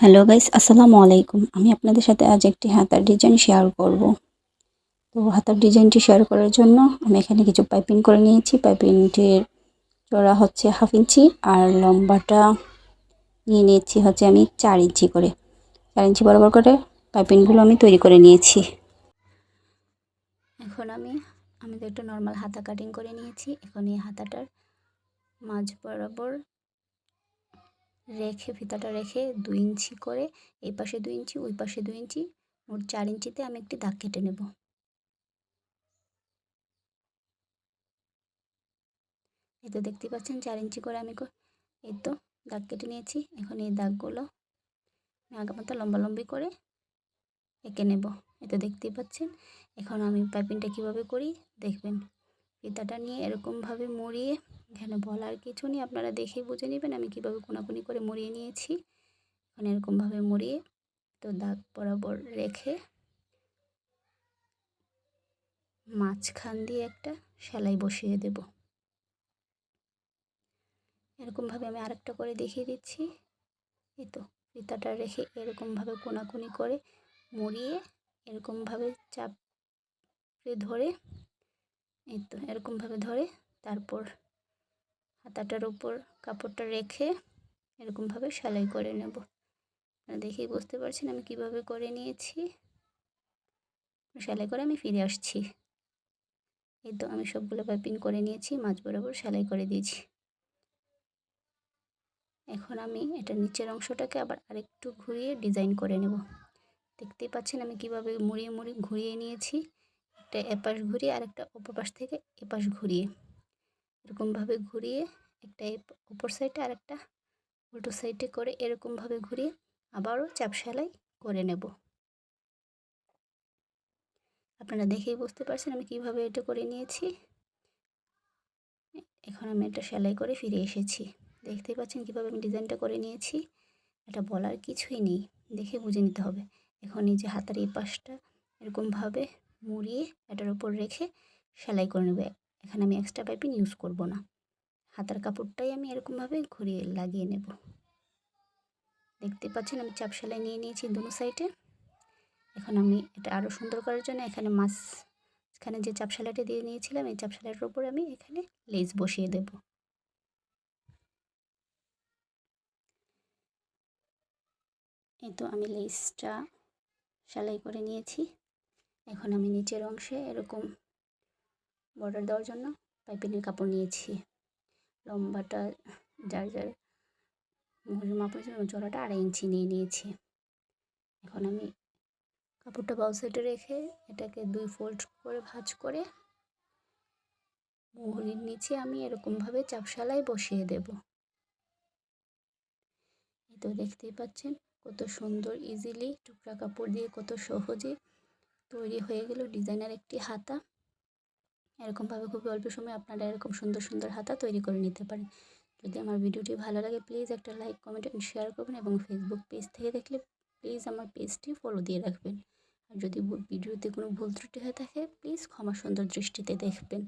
Hello guys আসসালামু আলাইকুম। আমি আপনাদের সাথে আজ একটি হাতার ডিজাইন শেয়ার করব। তো হাতার ডিজাইনটি শেয়ার করার জন্য আমি এখানে কিছু পাইপিং করে নিয়েছি। পাইপিংটির চড়া হচ্ছে হাফ ইঞ্চি আর লম্বাটা নিয়ে নিয়েছি হচ্ছে আমি চার ইঞ্চি করে। চার ইঞ্চি বরাবর করে পাইপিংগুলো আমি তৈরি করে নিয়েছি। এখন আমি আমি তো একটা নর্মাল হাতা কাটিং করে নিয়েছি। এখন এই হাতাটার মাঝ বরাবর রেখে ফিতাটা রেখে দুই ইঞ্চি করে এই পাশে দুই ইঞ্চি, ওই পাশে দুই ইঞ্চি, মোট চার ইঞ্চিতে আমি একটি দাগ কেটে নেব। এই তো দেখতে পাচ্ছেন, চার ইঞ্চি করে আমি এই তো দাগ কেটে নিয়েছি। এখন এই দাগগুলো আগের মতো লম্বালম্বি করে এঁকে নেব। এই তো দেখতেই পাচ্ছেন, এখন আমি পাইপিংটা কীভাবে করি? দেখবেন, ফিতাটা নিয়ে এরকমভাবে মুড়িয়ে এখানে বলার কিছু নেই। আপনারা দেখেই বুঝে নেবেন আমি কীভাবে কোনাকুনি করে মুড়িয়ে নিয়েছি। এখানে এরকমভাবে মুড়িয়ে তো দাগ বরাবর রেখে মাঝখান দিয়ে একটা সেলাই বসিয়ে দেব। এরকমভাবে আমি আরেকটা করে দেখিয়ে দিচ্ছি। এই তো ফিতাটা রেখে এরকমভাবে কোনাকুনি করে মুড়িয়ে এরকমভাবে চাপড়ে ধরে, এই তো এরকমভাবে ধরে তারপর হাতাটার উপর কাপড়টা রেখে এরকমভাবে সেলাই করে নেব। দেখেই বুঝতে পারছেন আমি কীভাবে করে নিয়েছি। সেলাই করে আমি ফিরে আসছি। এই তো আমি সবগুলো পাইপিং করে নিয়েছি, মাঝ বরাবর সেলাই করে দিয়েছি। এখন আমি এটা নিচের অংশটাকে আবার আরেকটু ঘুরিয়ে ডিজাইন করে নেব। দেখতেই পাচ্ছেন আমি কীভাবে মুড়িয়ে মুড়িয়ে ঘুরিয়ে নিয়েছি। একটা এপাশ ঘুরিয়ে আর একটা পাশ থেকে এপাশ ঘুরিয়ে। এরকমভাবে ঘুরিয়ে একটা অপর সাইডে আর একটা উল্টো সাইডে করে এরকমভাবে ঘুরিয়ে আবারও চাপ সেলাই করে নেব। আপনারা দেখেই বুঝতে পারছেন আমি কীভাবে এটা করে নিয়েছি। এখন আমি এটা সেলাই করে ফিরে এসেছি। দেখতেই পাচ্ছেন কীভাবে আমি ডিজাইনটা করে নিয়েছি। এটা বলার কিছুই নেই, দেখে বুঝে নিতে হবে। এখন এই যে হাতের এই পাশটা এরকমভাবে মুড়িয়ে এটার উপর রেখে সেলাই করে নেবে। এখানে আমি এক্সট্রা পাইপিং ইউজ করব না। হাতার কাপড়টাই আমি এরকমভাবে ঘুরিয়ে লাগিয়ে নেব। দেখতে পাচ্ছেন আমি চাপ সেলাই নিয়ে নিয়েছি দুনো সাইডে এখন আমি এটা আরও সুন্দর করার জন্য এখানে মাছ এখানে যে চাপ সেলাইটা দিয়ে নিয়েছিলাম, এই চাপ সেলাইটার উপর আমি এখানে লেজ বসিয়ে দেব। এই তো আমি লেসটা সেলাই করে নিয়েছি। এখন আমি নিচের অংশে এরকম বর্ডার দেওয়ার জন্য পাইপিনের কাপড় নিয়েছি। লম্বাটা যার যার মুহুরের মাপ অনুযায়ী জোড়াটা আড়াই ইঞ্চি নিয়ে নিয়েছি। এখন আমি কাপড়টা বাউ সাইডে রেখে এটাকে দুই ফোল্ড করে ভাঁজ করে মুহুরির নিচে আমি এরকমভাবে চাপশালায় বসিয়ে দেব। এই তো দেখতেই পাচ্ছেন কত সুন্দর ইজিলি টুকরা কাপড় দিয়ে কত সহজে তৈরি হয়ে গেল ডিজাইনার একটি হাতা। এরকমভাবে খুবই অল্প সময় আপনারা এরকম সুন্দর সুন্দর হাতা তৈরি করে নিতে পারেন। যদি আমার ভিডিওটি ভালো লাগে প্লিজ একটা লাইক কমেন্ট শেয়ার করবেন এবং ফেসবুক পেজ থেকে দেখলে প্লিজ আমার পেজটি ফলো দিয়ে রাখবেন। আর যদি ভিডিওতে কোনো ভুল ত্রুটি হয়ে থাকে প্লিজ ক্ষমা সুন্দর দৃষ্টিতে দেখবেন।